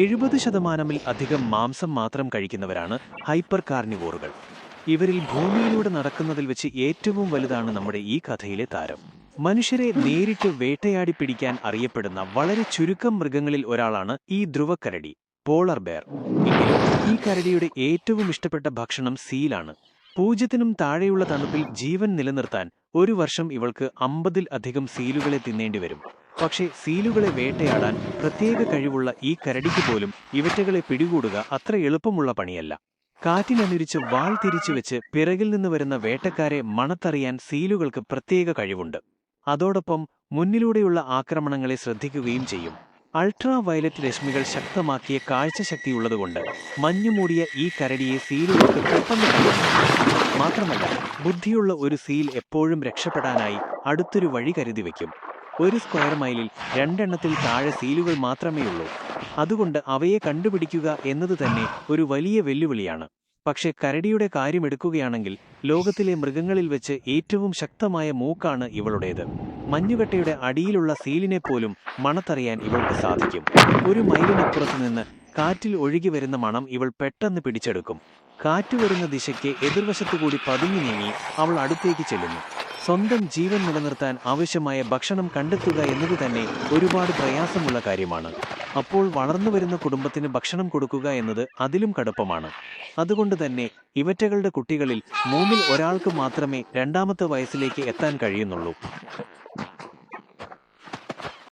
എഴുപത് ശതമാനമിൽ അധികം മാംസം മാത്രം കഴിക്കുന്നവരാണ് ഹൈപ്പർ കാർണിവോറുകൾ. ഇവരിൽ ഭൂമിയിലൂടെ നടക്കുന്നതിൽ വെച്ച് ഏറ്റവും വലുതാണ് നമ്മുടെ ഈ കഥയിലെ താരം. മനുഷ്യരെ നേരിട്ട് വേട്ടയാടി പിടിക്കാൻ അറിയപ്പെടുന്ന വളരെ ചുരുക്കം മൃഗങ്ങളിൽ ഒരാളാണ് ഈ ധ്രുവക്കരടി പോളർ ബെയർ. എങ്കിലും ഈ കരടിയുടെ ഏറ്റവും ഇഷ്ടപ്പെട്ട ഭക്ഷണം സീലാണ്. പൂജ്യത്തിനും താഴെയുള്ള തണുപ്പിൽ ജീവൻ നിലനിർത്താൻ ഒരു വർഷം ഇവൾക്ക് അമ്പതിൽ അധികം സീലുകളെ തിന്നേണ്ടി വരും പക്ഷേ സീലുകളെ വേട്ടയാടാൻ പ്രത്യേക കഴിവുള്ള ഈ കരടിക്ക് പോലും ഇവറ്റകളെ പിടികൂടുക അത്ര എളുപ്പമുള്ള പണിയല്ല. കാറ്റിനനുരിച്ച് വാൾ തിരിച്ചു വെച്ച് പിറകിൽ നിന്ന് വരുന്ന വേട്ടക്കാരെ മണത്തറിയാൻ സീലുകൾക്ക് പ്രത്യേക കഴിവുണ്ട്. അതോടൊപ്പം മുന്നിലൂടെയുള്ള ആക്രമണങ്ങളെ ശ്രദ്ധിക്കുകയും ചെയ്യും. അൾട്രാ വയലറ്റ് രശ്മികൾ ശക്തമാക്കിയ കാഴ്ചശക്തിയുള്ളതുകൊണ്ട് മഞ്ഞുമൂടിയ ഈ കരടിയെ സീലുകൾക്ക് പെട്ടെന്ന്. മാത്രമല്ല ബുദ്ധിയുള്ള ഒരു സീൽ എപ്പോഴും രക്ഷപ്പെടാനായി അടുത്തൊരു വഴി കരുതി വെക്കും. ഒരു സ്ക്വയർ മൈലിൽ രണ്ടെണ്ണത്തിൽ താഴെ സീലുകൾ മാത്രമേ ഉള്ളൂ അതുകൊണ്ട് അവയെ കണ്ടുപിടിക്കുക എന്നത് തന്നെ ഒരു വലിയ വെല്ലുവിളിയാണ്. പക്ഷേ കരടിയുടെ കാര്യമെടുക്കുകയാണെങ്കിൽ ലോകത്തിലെ മൃഗങ്ങളിൽ വെച്ച് ഏറ്റവും ശക്തമായ മൂക്കാണ് ഇവളുടേത്. മഞ്ഞുകട്ടയുടെ അടിയിലുള്ള സീലിനെ പോലും മണത്തറിയാൻ ഇവൾക്ക് സാധിക്കും. ഒരു മൈലിനപ്പുറത്ത് നിന്ന് കാറ്റിൽ ഒഴുകി വരുന്ന മണം ഇവൾ പെട്ടെന്ന് പിടിച്ചെടുക്കും. കാറ്റ് വരുന്ന ദിശയ്ക്ക് എതിർവശത്തുകൂടി പതുങ്ങി നീങ്ങി അവൾ അടുത്തേക്ക് ചെല്ലുന്നു. സ്വന്തം ജീവൻ നിലനിർത്താൻ ആവശ്യമായ ഭക്ഷണം കണ്ടെത്തുക എന്നത് തന്നെ ഒരുപാട് പ്രയാസമുള്ള കാര്യമാണ്. അപ്പോൾ വളർന്നു വരുന്ന കുടുംബത്തിന് ഭക്ഷണം കൊടുക്കുക എന്നത് അതിലും കടുപ്പമാണ്. അതുകൊണ്ട് തന്നെ ഇവറ്റകളുടെ കുട്ടികളിൽ മൂന്നിൽ ഒരാൾക്ക് മാത്രമേ രണ്ടാമത്തെ വയസ്സിലേക്ക് എത്താൻ കഴിയുന്നുള്ളൂ.